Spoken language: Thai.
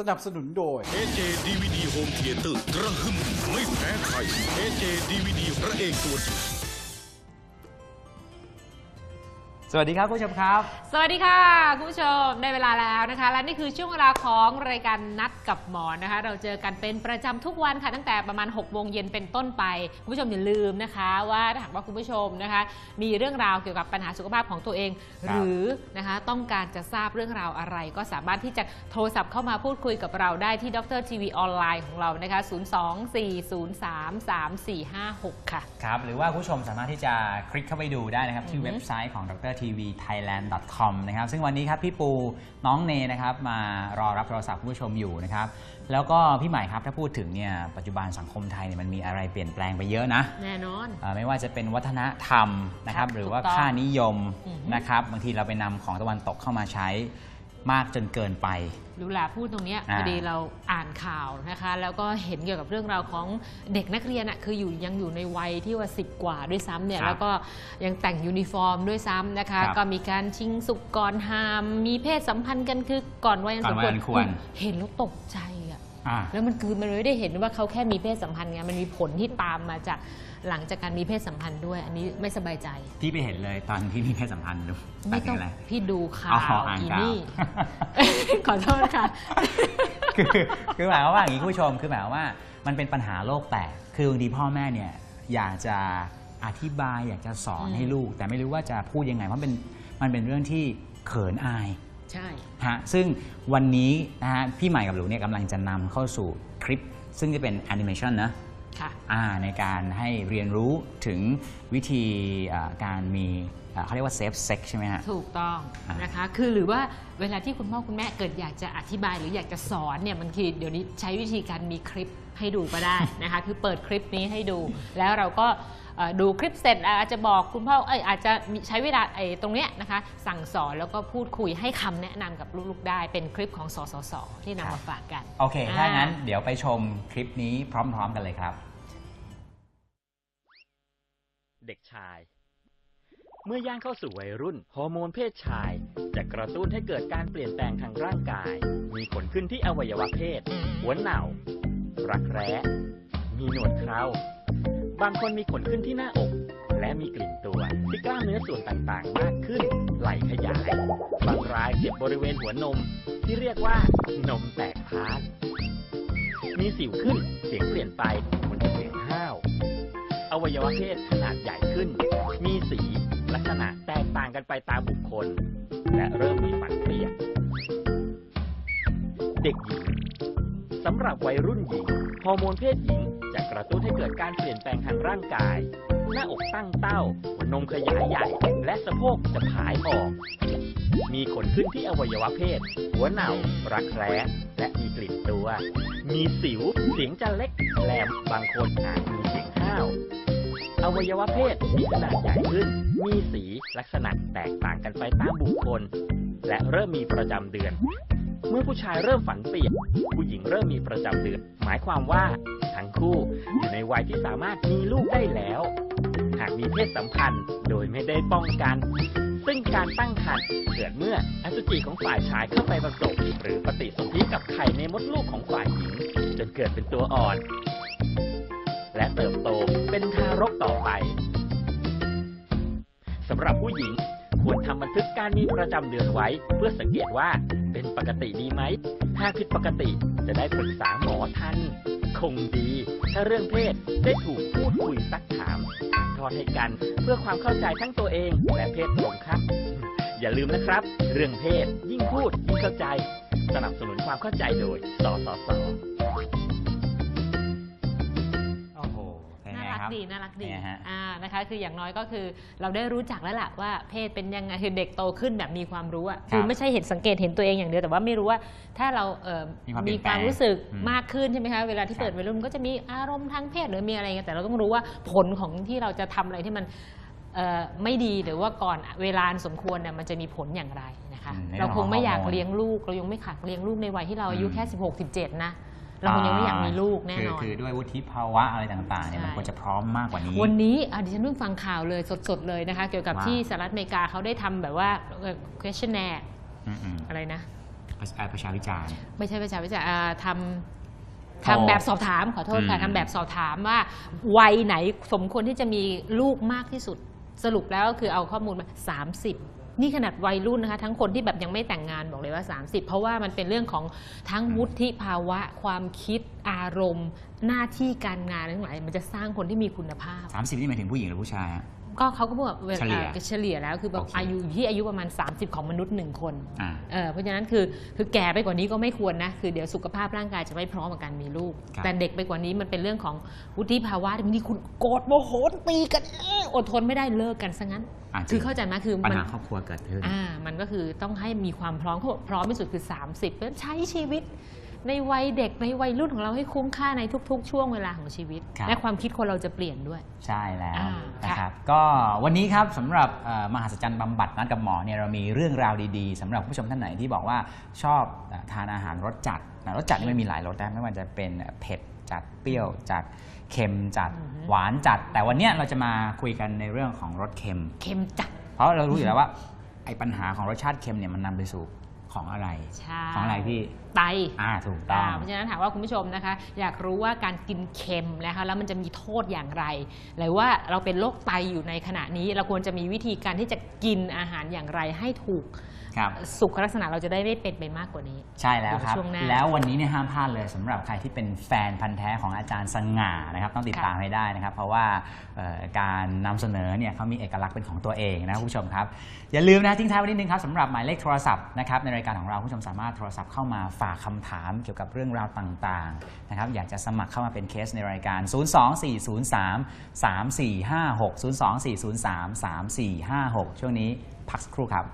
สนับสนุนโดย AJ DVD Home Theater กระหึ่มไม่แพ้ใคร AJ DVD พระเอกตัวจริง สวัสดีครับคุณผู้ชมครับ สวัสดีค่ะคุณผู้ชมได้เวลาแล้วนะคะ และนี่คือช่วงเวลาของรายการนัดกับหมอนะคะ เราเจอกันเป็นประจำทุกวันค่ะตั้งแต่ประมาณ6โมงเย็นเป็นต้นไปคุณผู้ชมอย่าลืมนะคะ ว่าถ้าหากว่าคุณผู้ชมนะคะ มีเรื่องราวเกี่ยวกับปัญหาสุขภาพของตัวเองคหรับรือนะคะต้องการจะทราบเรื่องราวอะไร ก็สามารถที่จะโทรศัพท์เข้ามาพูดคุยกับเราได้ที่ดรทีวีออนไลน์ของเรานะคะ 024033456 ค่ะครับหรือว่าคุณผู้ชมสามารถที่จะคลิกเข้าไปดูได้นะครับที่อือฮึเว็บไซต์ของ d r t v thailand com นะครับซึ่งวันนี้ครับพี่ปูน้องเนนะครับมารอรับโทรศัพท์คุณผู้ชมอยู่นะครับแล้วก็พี่ใหม่ครับถ้าพูดถึงเนี่ยปัจจุบันสังคมไทยเนี่ยมันมีอะไรเปลี่ยนแปลงไปเยอะนะแน่นอนเอ่อไม่ว่าจะเป็นวัฒนธรรมนะครับครับหรือว่าถูกต้องค่านิยมอือฮึนะครับบางทีเราไปนำของตะวันตกเข้ามาใช้ มากจนเกินไป รู้แหละพูดตรงเนี้ยอ่าพอดีเราอ่านข่าวนะคะ แล้วก็เห็นเกี่ยวกับเรื่องราวของเด็กนักเรียนอะคืออยู่ยังอยู่ในวัยที่ว่า10กว่าด้วยซ้ำเนี่ยครับแล้วก็ยังแต่งยูนิฟอร์มด้วยซ้ำนะคะครับก็มีการชิงสุกก่อนหาม มีเพศสัมพันธ์กันคือก่อนวัยอันก่สอนมวัยควรอันควรเห็นแล้วตกใจ อะอ่า แล้วมันคือมันไม่ได้เห็นว่าเขาแค่มีเพศสัมพันธ์ไงมันมีผลที่ตามมาจากหลังจากการมีเพศสัมพันธ์ด้วย อันนี้ไม่สบายใจที่ไปเห็นเลยตอนที่มีเพศสัมพันธ์ดูไม่แต่ต้องอะไร พี่ดูข่าอ๋วออ่านอีข่าว นี่ ขอโทษค่ะ คือคือหมายความว่าอย่างนี้คุณผู้ชมคือหมายความว่ามันเป็นปัญหาโลกแตกคือบางทีพ่อแม่เนี่ยอยากจะอธิบายอยากจะสอนอืมให้ลูก แต่ไม่รู้ว่าจะพูดยังไงเพราะเป็นมันเป็นเรื่องที่เขินอาย ใช่ฮะซึ่งวันนี้นะฮะพี่ใหม่กับหลูเนี่ยกำลังจะนำเข้าสู่คลิป ซึ่งจะเป็นแอนิเมชันนะค่ะ อ่าในการให้เรียนรู้ถึงวิธีอ่าการมี อ่าเขาเรียกว่าเซฟเซ็กใช่ไหมฮะ ถูกต้องอ่าน นะคะ คือหรือว่าเวลาที่คุณพ่อคุณแม่เกิดอยากจะอธิบายหรืออยากจะสอนเนี่ยมันคือเดี๋ยวนี้ใช้วิธีการมีคลิปให้ดูก็ได้ นะคะ คือเปิดคลิปนี้ให้ดู แล้วเราก็เอ่อดูคลิปเสร็จอาจจะบอกคุณพ่อเอ้ยอาจจะมีใช้เวลาไอ้ตรงเนี้ยนะคะ สั่งสอนแล้วก็พูดคุยให้คำแนะนำกับลูกๆได้ เป็นคลิปของสสสที่นำมาฝากกัน โอเค ถ้างั้นอ่าเดี๋ยวไปชมคลิปนี้พร้อม ๆ กันเลยครับ เด็กชาย เมื่อย่างเข้าสู่วัยรุ่นฮอร์โมนเพศชาย จะกระตุ้นให้เกิดการเปลี่ยนแปลงทางร่างกาย มีผลขึ้นที่อวัยวะเพศ หัวเหน่ารักแร้ มีหนวดเคราบางคนมีขนขึ้นที่หน้าอก และมีกลิ่นตัวที่กล้ามเนื้อส่วนต่างๆ มากขึ้น ไหลขยาย บางรายเจ็บบริเวณหัวนม ที่เรียกว่านมแตกพาร์มีสิวขึ้น เสียงเปลี่ยนไปคนจะเสียงห้าว อวัยวะเพศขนาดใหญ่ขึ้น มีสี ลักษณะแตกต่างกันไปตามบุคคล และเริ่มมีฝันเปลี่ยน เด็กหญิงสำหรับวัยรุ่นหญิงฮอร์โมนเพศหญิงจะกระตุ้นให้เกิดการเปลี่ยนแปลงทางร่างกาย หน้าอกตั้งเต้าหัวนมขยายใหญ่ และสะโพกจะผายออก มีขนขึ้นที่อวัยวะเพศ หัวเหน่ารักแร้และมีกลิ่นตัว มีสิว เสียงจะเล็กแหลมบางคนอาจมีเสียงห้าว อวัยวะเพศมีขนาดใหญ่ขึ้น มีสีลักษณะแตกต่างกันไปตามบุคคล และเริ่มมีประจำเดือน เมื่อผู้ชายเริ่มฝันเปียกผู้หญิงเริ่มมีประจำเดือน หมายความว่า ทั้งคู่อยู่ในวัยที่สามารถมีลูกได้แล้ว หากมีเพศสัมพันธ์โดยไม่ได้ป้องกัน ซึ่งการตั้งครรภ์เกิดเมื่ออสุจิของฝ่ายชายเข้าไปผสมหรือปฏิสนธิกับไข่ในมดลูกของฝ่ายหญิง จนเกิดเป็นตัวอ่อน และเติบโต เป็นทารกต่อไปสำหรับผู้หญิงควรทำบันทึกการมีประจำเดือนไว้ เพื่อสังเกตว่าเป็นปกติดีไหมหาผิดปกติจะได้ปรึกษาหมอทัน คงดี ถ้าเรื่องเพศได้ถูกพูดคุยซักถามถ่ายทอดให้กัน เพื่อความเข้าใจทั้งตัวเองและเพศตรงข้ามอย่าลืมนะครับ เรื่องเพศยิ่งพูดยิ่งเข้าใจ สนับสนุนความเข้าใจโดย สสส ดีน่ารักดีเนี่ยฮะ อ่านะคะ คืออย่างน้อยก็คือเราได้รู้จักแล้วล่ะว่าเพศเป็นยังไงคือเด็กโตขึ้นแบบมีความรู้อะคือไม่ใช่เห็นสังเกตเห็นตัวเองอย่างเดียวแต่ว่าไม่รู้ว่าถ้าเราเอ่อมีความเปลี่มียนความแปลงรู้สึกอืมมากขึ้นใช่ไหมคะเวลาที่ครับเปิดวัยรุ่นก็จะมีอารมณ์ทางเพศหรือมีอะไรเงี้ยแต่เราต้องรู้ว่าผลของที่เราจะทำอะไรที่มันเอ่อไม่ดีหรือว่าก่อนเวลาอันสมควรเนี่ยมันจะมีผลอย่างไรนะคะ อืมในเราคงไม่อยากเรื่องของฮอร์โมนเลี้ยงลูก เรายังไม่ขักเลี้ยงลูกในวัยที่เราอายุอืม แค่ 16 17 นะ เราคงยังไม่อยากมีลูกแน่นอน คือคือด้วยวุฒิภาวะอะไรต่างๆเนี่ยใช่มันควรจะพร้อมมากกว่านี้ วันนี้อะดิฉันเพิ่งฟังข่าวเลยสดๆเลยนะคะ เกี่ยวกับว่าที่สหรัฐอเมริกาเขาได้ทำแบบว่าเอ่อ questionnaire อืมอะไรนะประชาประชาวิจารณ์ ไม่ใช่ประชาวิจารณ์อ่าทำโทรทำแบบสอบถามขอโทษค่ะอืมทำแบบสอบถามว่า วัยไหนสมควรที่จะมีลูกมากที่สุดสรุปแล้วก็คือเอาข้อมูลมา30 นี่ขนาดวัยรุ่นนะคะ ทั้งคนที่แบบยังไม่แต่งงานบอกเลยว่า 30 เพราะว่ามันเป็นเรื่องของทั้งวุฒิภาวะ ความคิดอารมณ์ หน้าที่การงานทั้งหลายมันจะสร้างคนที่มีคุณภาพ 30 นี่หมายถึงผู้หญิงหรือผู้ชายฮะ ก็เขาก็บอกว่าเวลาเฉลี่ยเฉลี่ยแล้วคือแบบโอเคอายุอยู่ที่อายุประมาณ 30 ของมนุษย์หนึ่งคนอ่าเออเพราะฉะนั้นคือคือแก่ไปกว่านี้ก็ไม่ควรนะ คือเดี๋ยวสุขภาพร่างกายจะไม่พร้อมกับการมีลูกครับแต่เด็กไปกว่านี้มันเป็นเรื่องของวุฒิภาวะบางทีคุณโกรธโมโหตีกันเอ้ออดทนไม่ได้เลิกกันซะงั้นอะจริงคือเข้าใจไหมคือปัญมันหาครอบครัวเกิดขึ้นอ่ามันก็คือต้องให้มีความพร้อมเขาบอกพร้อมที่สุดคือ 30เพื่อใช้ชีวิต ในวัยเด็กในวัยรุ่นของเราให้คุ้มค่าในทุก ๆ ช่วงเวลาของชีวิต ครับ และความคิดคนเราจะเปลี่ยนด้วย ใช่แล้วอ่านะครับก็วันนี้ครับสำหรับเอ่อมหัศจรรย์บำบัดนัดกับหมอเนี่ยเรามีเรื่องราวดีๆสำหรับผู้ชมท่านไหนที่บอกว่าชอบเอ่อทานอาหารรสจัดนะรสจัดนี่มันมีหลายรสนะไม่ว่าจะเป็นเผ็ดจัดเปรี้ยวจัดเค็มจัดอือฮึ หวานจัด แต่วันเนี้ยเราจะมาคุยกันในเรื่องของรสเค็ม เค็มจัด เพราะเรารู้อยู่แล้วว่าไอ้ปัญหาของรสชาติเค็มเนี่ยมันนำไปสู่ ของอะไร ใช่ของอะไรพี่ไตอ่าถูกต้องอ่าเพราะฉะนั้นถามว่าคุณผู้ชมนะคะ อยากรู้ว่าการกินเค็มนะคะแล้วมันจะมีโทษอย่างไร หรือว่าเราเป็นโรคไตอยู่ในขณะนี้ เราควรจะมีวิธีการที่จะกินอาหารอย่างไรให้ถูก ครับ สุขลักษณะเราจะได้ไม่เป็นไปมากกว่านี้ ใช่แล้วครับเดี๋ยวช่วงหน้าแล้ววันนี้เนี่ยห้ามพลาดเลยสำหรับใครที่เป็นแฟนพันธ์แท้ของอาจารย์สง่านะครับต้องติดค่ะตามให้ได้นะครับ เพราะว่าเอ่อการนำเสนอเนี่ยเขามีเอกลักษณ์เป็นของตัวเองนะคุณผู้ชมครับ อย่าลืมนะทิ้งท้ายไว้นิดนึงครับสำหรับหมายเลขโทรศัพท์นะครับในรายการของเราคุณผู้ชมสามารถโทรศัพท์เข้ามาฝากคำถามเกี่ยวกับเรื่องราวต่างๆนะครับอยากจะสมัครเข้ามาเป็นเคสในรายการ 02403 3456 02403 3456 ช่วงนี้พักสักครู่ครับ